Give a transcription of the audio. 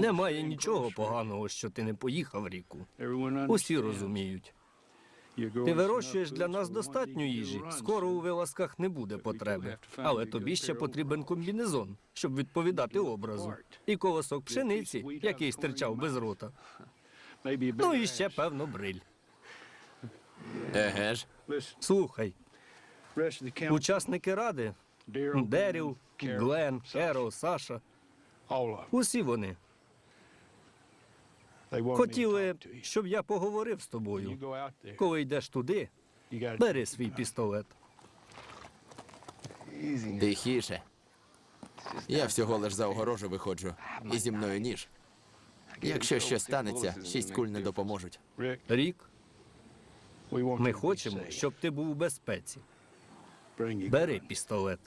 Немає нічого поганого, що ти не поїхав ріку. Усі розуміють. Ти вирощуєш для нас достатньо їжі. Скоро у вилазках не буде потреби. Але тобі ще потрібен комбінезон, щоб відповідати образу. І колосок пшениці, який стирчав без рота. Ну і ще, певно, бриль. Еге ж. Слухай, учасники ради Деріл, Глен, Еро, Саша. Усі вони хотіли, щоб я поговорив з тобою. Коли йдеш туди, бери свій пістолет. Тихіше. Я всього лиш за огорожу виходжу. І зі мною ніж. Якщо щось станеться, шість куль не допоможуть. Рік, ми хочемо, щоб ти був у безпеці. Бери пістолет.